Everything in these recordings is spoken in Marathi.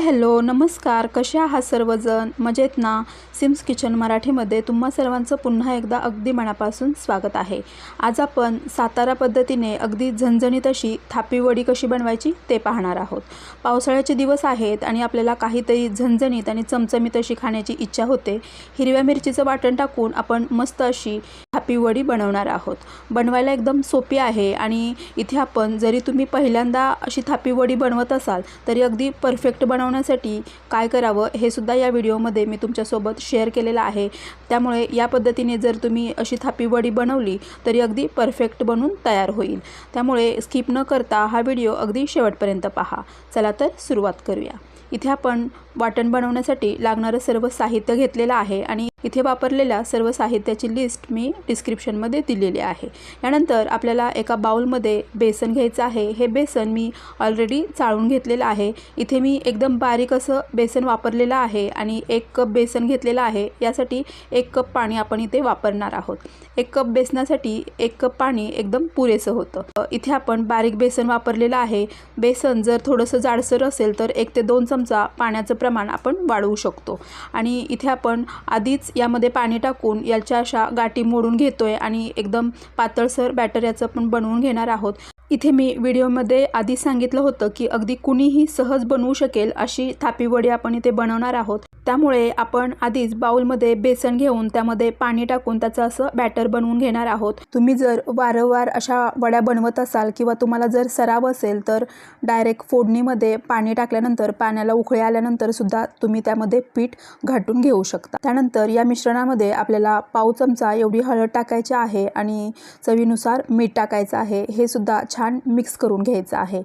हाय हॅलो नमस्कार. कसे आहात सर्वजण? मजेत ना? सिम्स किचन मराठीमध्ये तुम्हा सर्वांचं पुन्हा एकदा अगदी मनापासून स्वागत आहे. आज आपण सातारा पद्धतीने अगदी झणझणीत अशी थापीवडी कशी बनवायची ते पाहणार आहोत. पावसाळ्याचे दिवस आहेत आणि आपल्याला काहीतरी झणझणीत आणि चमचमीत अशी खाण्याची इच्छा होते. हिरव्या मिरचीचं वाटण टाकून आपण मस्त अशी थापीवडी बनवणार आहोत. बनवायला एकदम सोपी आहे आणि इथे आपण जरी तुम्ही पहिल्यांदा अशी थापीवडी बनवत असाल तरी अगदी परफेक्ट बनवण्यासाठी काय करावं हे सुद्धा या व्हिडिओमध्ये मी तुमच्यासोबत शेअर केलेला आहे. त्यामुळे या पद्धतीने जर तुम्ही अशी थापी वडी बनवली तरी अगदी परफेक्ट बनून तयार होईल. त्यामुळे स्किप न करता हा व्हिडिओ अगदी शेवटपर्यंत पहा. चला तर सुरुवात करूया. इथे आपण वाटण बनवण्यासाठी लागणारं सर्व साहित्य घेतलेलं आहे आणि इथे वापरलेल्या सर्व साहित्याची लिस्ट मी डिस्क्रिप्शनमध्ये दिलेली आहे. यानंतर आपल्याला एका बाउलमध्ये बेसन घ्यायचं आहे. हे बेसन मी ऑलरेडी चाळून घेतलेलं आहे. इथे मी एकदम बारीक असं बेसन वापरलेलं आहे आणि एक कप बेसन घेतलेलं आहे. यासाठी एक कप पाणी आपण इथे वापरणार आहोत. एक कप बेसनासाठी एक कप पाणी एकदम पुरेसं होतं. इथे आपण बारीक बेसन वापरलेलं आहे. बेसन जर थोडंसं जाडसर असेल तर एक ते दोन चमचा पाण्याचं प्रमाण आपण वाढवू शकतो. आणि इथे आपण आधीच यामध्ये पाणी टाकून याच्या अशा गाठी मोडून घेतोय आणि एकदम पातळसर बॅटर याचं आपण बनवून घेणार आहोत. इथे मी व्हिडिओमध्ये आधी सांगितलं होतं की अगदी कुणीही सहज बनवू शकेल अशी थापी वडी आपण इथे बनवणार आहोत. त्यामुळे आपण आधीच बाउलमध्ये बेसन घेऊन त्यामध्ये पाणी टाकून त्याचं असं बॅटर बनवून घेणार आहोत. तुम्ही जर वारंवार अशा वड्या बनवत असाल किंवा तुम्हाला जर सराव असेल तर डायरेक्ट फोडणीमध्ये पाणी टाकल्यानंतर पाण्याला उकळी आल्यानंतर सुद्धा तुम्ही त्यामध्ये पीठ घाटून घेऊ शकता. त्यानंतर या मिश्रणामध्ये आपल्याला पाव चमचा एवढी हळद टाकायची आहे आणि चवीनुसार मीठ टाकायचं आहे. हे सुद्धा छान छान मिक्स करून घ्यायचं आहे.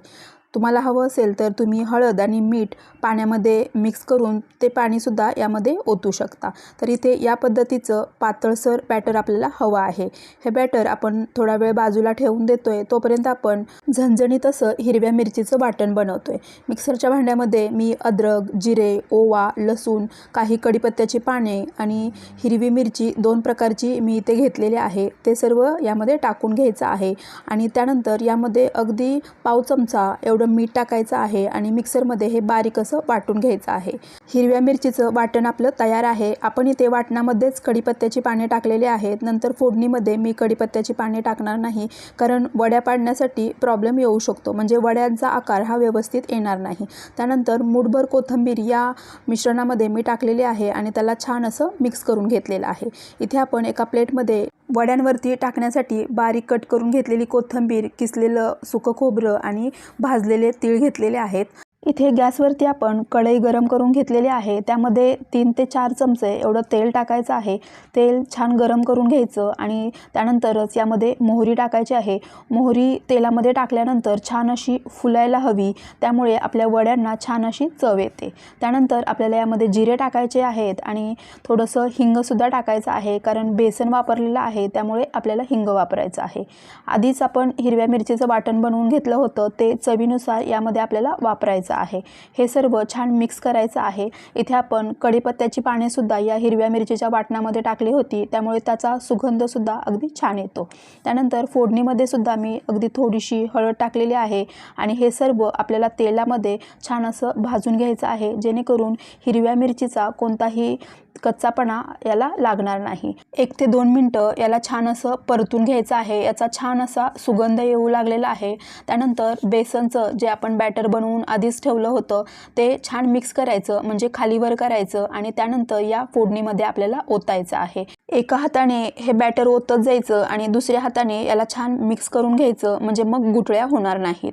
तुम्हाला हवं असेल तर तुम्ही हळद आणि मीठ पाण्यामध्ये मिक्स करून ते पाणीसुद्धा यामध्ये ओतू शकता. तर इथे या पद्धतीचं पातळसर बॅटर आपल्याला हवं आहे. हे बॅटर आपण थोडा वेळ बाजूला ठेवून देतो आहे तोपर्यंत आपण झणझणीत असं हिरव्या मिरचीचं वाटण बनवतो आहे मिक्सरच्या भांड्यामध्ये मी अद्रक जिरे ओवा लसूण काही कडीपत्त्याची पाने आणि हिरवी मिरची दोन प्रकारची मी इथे घेतलेली आहे. ते सर्व यामध्ये टाकून घ्यायचं आहे. आणि त्यानंतर यामध्ये अगदी पाव चमचा एवढं मीठ टाकायचं आहे आणि मिक्सरमध्ये हे बारीक असं वाटून घ्यायचं आहे. हिरव्या मिरचीचं वाटण आपलं तयार आहे. आपण इथे वाटणामध्येच कढीपत्त्याची पाने टाकलेली आहेत. नंतर फोडणीमध्ये मी कढीपत्त्याची पाने टाकणार नाही कारण वड्या पाडण्यासाठी प्रॉब्लेम येऊ शकतो. म्हणजे वड्यांचा आकार हा व्यवस्थित येणार नाही. त्यानंतर मुठभर कोथिंबीर या मिश्रणामध्ये मी टाकलेली आहे आणि त्याला छान असं मिक्स करून घेतलेलं आहे. इथे आपण एका प्लेटमध्ये वड्यांवरती टाकण्यासाठी बारीक कट करून घेतलेली कोथिंबीर किसलेलं सुकं खोबरं आणि भाजलेले तीळ घेतलेले आहेत. इथे गॅसवरती आपण कढई गरम करून घेतलेली आहे. त्यामध्ये तीन ते चार चमचे एवढं तेल टाकायचं आहे. तेल छान गरम करून घ्यायचं आणि त्यानंतरच यामध्ये मोहरी टाकायची आहे. मोहरी तेलामध्ये टाकल्यानंतर छान अशी फुलायला हवी. त्यामुळे आपल्या वड्यांना छान अशी चव येते. त्यानंतर आपल्याला यामध्ये जिरे टाकायचे आहेत आणि थोडंसं हिंगसुद्धा टाकायचं आहे. कारण बेसन वापरलेलं आहे त्यामुळे आपल्याला हिंग वापरायचं आहे. आधीच आपण हिरव्या मिरचीचं वाटण बनवून घेतलं होतं. ते चवीनुसार यामध्ये आपल्याला वापरायचं आहे. हे सर्व छान मिक्स करायचं आहे. इथे आपण कढीपत्त्याची पानेसुद्धा या हिरव्या मिरचीच्या वाटणामध्ये टाकली होती. त्यामुळे त्याचा सुगंधसुद्धा अगदी छान येतो. त्यानंतर फोडणीमध्ये सुद्धा मी अगदी थोडीशी हळद टाकलेली आहे. आणि हे सर्व आपल्याला तेलामध्ये छान असं भाजून घ्यायचं आहे. जेणेकरून हिरव्या मिरचीचा कोणताही कच्चापणा याला लागणार नाही. एक ते दोन मिनटं याला छान असं परतून घ्यायचं आहे. याचा छान असा सुगंध येऊ लागलेला आहे. त्यानंतर बेसनचं जे आपण बॅटर बनवून आधीच ठेवलं होतं ते छान मिक्स करायचं म्हणजे खालीवर करायचं आणि त्यानंतर या फोडणीमध्ये आपल्याला ओतायचं आहे. एका हाताने हे बॅटर ओतत जायचं आणि दुसऱ्या हाताने याला छान मिक्स करून घ्यायचं म्हणजे मग गुटळ्या होणार नाहीत.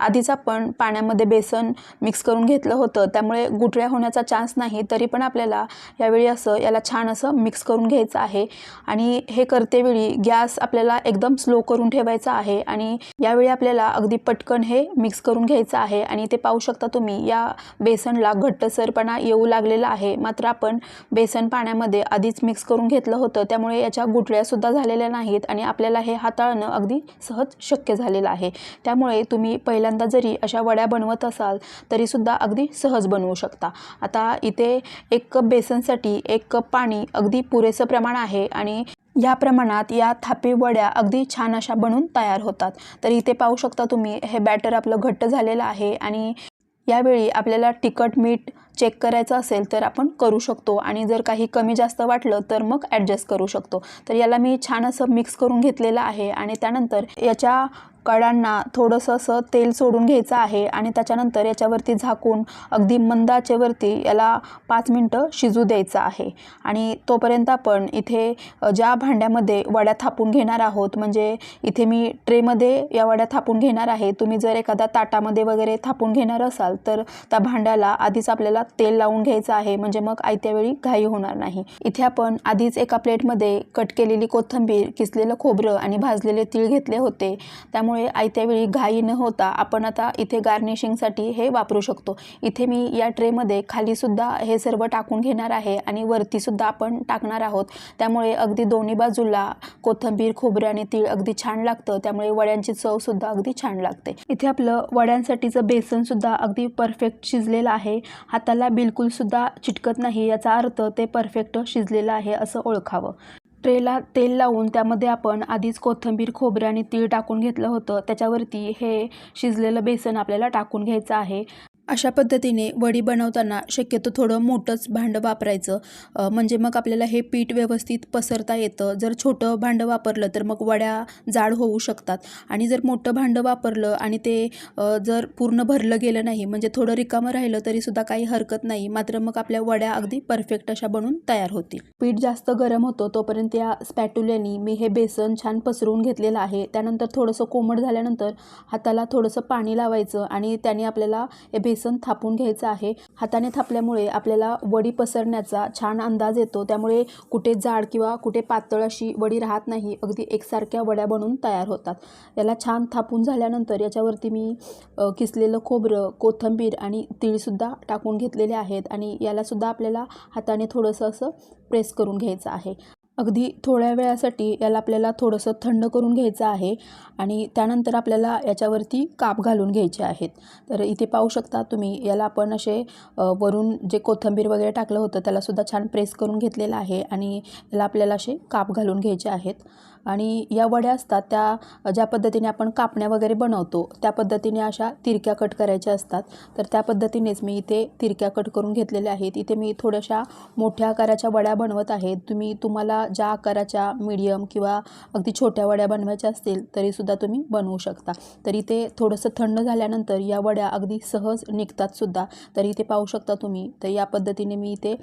आधीच आपण पाण्यामध्ये बेसन मिक्स करून घेतलं होतं त्यामुळे गुटळ्या होण्याचा चान्स नाही तरी पण आपल्याला यावेळी असं याला छान असं मिक्स करून घ्यायचं आहे. आणि हे करतेवेळी गॅस आपल्याला एकदम स्लो करून ठेवायचा आहे आणि यावेळी आपल्याला अगदी पटकन हे मिक्स करून घ्यायचं आहे. आणि ते पाहू शकता तुम्ही या बेसनला घट्टसरपणा येऊ लागलेला आहे. मात्र आपण बेसन पाण्यामध्ये आधीच मिक्स करून घेतलं होतं त्यामुळे याच्या गुटळ्यासुद्धा झालेल्या नाहीत आणि आपल्याला हे हाताळणं अगदी सहज शक्य झालेलं आहे. त्यामुळे तुम्ही पहिल्यांदा जरी अशा वड्या बनवत असाल तरीसुद्धा अगदी सहज बनवू शकता. आता इथे एक कप बेसनसाठी एक कप पाणी अगदी पुरेसं प्रमाण आहे आणि या प्रमाणात या थापी वड्या अगदी छान अशा बनून तयार होतात. तर इथे पाहू शकता तुम्ही हे बॅटर आपलं घट्ट झालेलं आहे आणि यावेळी आपल्याला तिखट मीठ चेक करायचं असेल तर आपण करू शकतो आणि जर काही कमी जास्त वाटलं तर मग ॲडजस्ट करू शकतो. तर याला मी छान असं मिक्स करून घेतलेलं आहे आणि त्यानंतर याच्या कडांना थोडंसं असं तेल सोडून घ्यायचं आहे आणि त्याच्यानंतर याच्यावरती झाकून अगदी मंद आचेवरती याला पाच मिनटं शिजू द्यायचं आहे. आणि तोपर्यंत आपण इथे ज्या भांड्यामध्ये वड्या थापून घेणार आहोत म्हणजे इथे मी ट्रेमध्ये या वड्या थापून घेणार आहे तुम्ही जर एखादा ताटामध्ये वगैरे थापून घेणार असाल तर त्या भांड्याला आधीच आपल्याला तेल लावून घ्यायचं आहे म्हणजे मग आयत्या वेळी घाई होणार नाही. इथे आपण आधीच एका प्लेटमध्ये कट केलेली कोथिंबीर किसलेलं खोबरं आणि भाजलेले तीळ घेतले होते. त्यामुळे आयत्या वेळी घाई न होता आपण आता इथे गार्निशिंगसाठी हे वापरू शकतो. इथे मी या ट्रेमध्ये खालीसुद्धा हे सर्व टाकून घेणार आहे आणि वरतीसुद्धा आपण टाकणार आहोत. त्यामुळे अगदी दोन्ही बाजूला कोथिंबीर खोबरं आणि तीळ अगदी छान लागतं. त्यामुळे वड्यांची चवसुद्धा अगदी छान लागते. इथे आपलं वड्यांसाठीचं बेसनसुद्धा अगदी परफेक्ट शिजलेलं आहे. हाताला बिलकुलसुद्धा चिटकत नाही याचा अर्थ ते परफेक्ट शिजलेलं आहे असं ओळखावं. ट्रेला तेल लावून त्यामध्ये आपण आधीच कोथिंबीर खोबरं आणि तीळ टाकून घेतलं होतं. त्याच्यावरती हे शिजलेलं बेसन आपल्याला टाकून घ्यायचं आहे. अशा पद्धतीने वडी बनवताना शक्यतो थोडं मोठंच भांडं वापरायचं. म्हणजे मग आपल्याला हे पीठ व्यवस्थित पसरता येतं. जर छोटं भांडं वापरलं तर मग वड्या जाड होऊ शकतात. आणि जर मोठं भांडं वापरलं आणि ते जर पूर्ण भरलं गेलं नाही म्हणजे थोडं रिकामं राहिलं तरीसुद्धा काही हरकत नाही. मात्र मग आपल्या वड्या अगदी परफेक्ट अशा बनून तयार होतील. पीठ जास्त गरम होतं तोपर्यंत या स्पॅटुल्यानी मी हे बेसन छान पसरवून घेतलेलं आहे. त्यानंतर थोडंसं कोमट झाल्यानंतर हाताला थोडंसं पाणी लावायचं आणि त्याने आपल्याला हे बेसन थापून घ्यायचं आहे. हाताने थापल्यामुळे आपल्याला वडी पसरण्याचा छान अंदाज येतो. त्यामुळे कुठे जाड किंवा कुठे पातळ अशी वडी राहत नाही. अगदी एकसारख्या वड्या बनून तयार होतात. याला छान थापून झाल्यानंतर याच्यावरती मी किसलेलं खोबरं कोथिंबीर आणि तिळसुद्धा टाकून घेतलेले आहेत. आणि यालासुद्धा आपल्याला हाताने थोडंसं असं प्रेस करून घ्यायचं आहे. अगदी थोड्या वेळासाठी याला आपल्याला थोडंसं थंड करून घ्यायचं आहे आणि त्यानंतर आपल्याला याच्यावरती काप घालून घ्यायचे आहेत. तर इथे पाहू शकता तुम्ही याला आपण असे वरून जे कोथिंबीर वगैरे टाकलं होतं त्यालासुद्धा छान प्रेस करून घेतलेलं आहे आणि याला आपल्याला असे काप घालून घ्यायचे आहेत. आणि या वड्या असतात त्या ज्या पद्धतीने आपण कापण्या वगैरे बनवतो त्या पद्धतीने अशा तिरक्या कट करायच्या असतात. तर त्या पद्धतीनेच मी इथे तिरक्या कट करून घेतलेल्या आहेत. इथे मी थोड्याशा मोठ्या आकाराच्या वड्या बनवत आहेत तुम्ही तुम्हाला ज्या आकाराच्या मीडियम किंवा अगदी छोट्या वड्या बनवायच्या असतील तरीसुद्धा तुम्ही बनवू शकता. तर इथे थोडंसं थंड झाल्यानंतर या वड्या अगदी सहज निघतात सुद्धा तर इथे पाहू शकता तुम्ही. तर या पद्धतीने मी इथे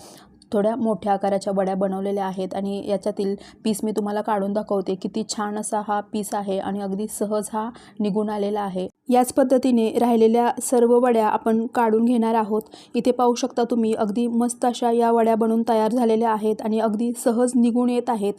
थोड्या मोठ्या आकाराच्या वड्या बनवलेल्या आहेत आणि याच्यातील पीस मी तुम्हाला काढून दाखवते. किती छान असा हा पीस आहे आणि अगदी सहज हा निघून आलेला आहे. याच पद्धतीने राहिलेल्या सर्व वड्या आपण काढून घेणार आहोत. इथे पाहू शकता तुम्ही अगदी मस्त अशा या वड्या बनून तयार झालेल्या आहेत आणि अगदी सहज निघून येत आहेत.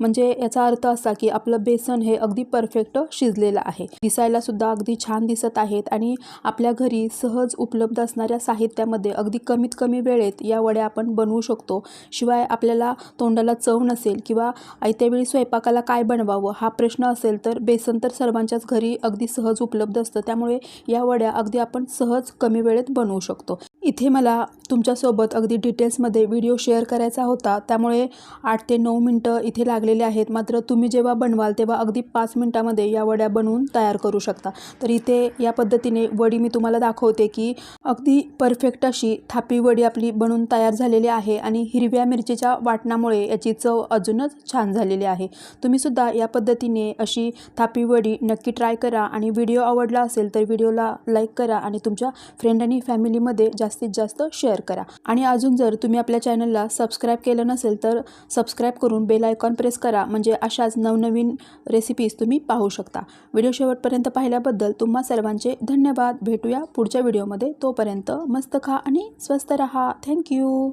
म्हणजे याचा अर्थ असा की आपलं बेसन हे अगदी परफेक्ट शिजलेलं आहे. दिसायला सुद्धा अगदी छान दिसत आहेत आणि आपल्या घरी सहज उपलब्ध असणाऱ्या साहित्यामध्ये अगदी कमीत कमी वेळेत या वड्या आपण बनवू शकतो. शिवाय आपल्याला तोंडाला चव नसेल किंवा आयत्या वेळी स्वयंपाकाला काय बनवावं हा प्रश्न असेल तर बेसन तर सर्वांच्याच घरी अगदी सहज उपलब्ध असतं. त्यामुळे या वड्या अगदी आपण सहज कमी वेळेत बनवू शकतो. इथे मला तुमच्यासोबत अगदी डिटेल्समध्ये व्हिडिओ शेअर करायचा होता. त्यामुळे आठ ते नऊ मिनटं इथे लागलेले आहेत. मात्र तुम्ही जेव्हा बनवाल तेव्हा अगदी पाच मिनटामध्ये या वड्या बनवून तयार करू शकता. तर इथे या पद्धतीने वडी मी तुम्हाला दाखवते की अगदी परफेक्ट अशी थापी वडी आपली बनवून तयार झालेली आहे आणि हिरव्या मिरचीच्या वाटणामुळे याची चव अजूनच छान झालेली आहे. तुम्हीसुद्धा या पद्धतीने अशी थापी वडी नक्की ट्राय करा आणि व्हिडिओ आवडला असेल तर व्हिडिओला लाईक करा आणि तुमच्या फ्रेंड आणि फॅमिलीमध्ये जास्त जास्तीत जास्त शेअर करा. आणि अजून जर तुम्ही आपल्या चॅनलला सबस्क्राईब केलं नसेल तर सबस्क्राईब करून बेल आयकॉन प्रेस करा. म्हणजे अशाच नवनवीन रेसिपीज तुम्ही पाहू शकता. व्हिडिओ शेवटपर्यंत पाहिल्याबद्दल तुम्हा सर्वांचे धन्यवाद. भेटूया पुढच्या व्हिडिओमध्ये तोपर्यंत मस्त खा आणि स्वस्त रहा. थँक्यू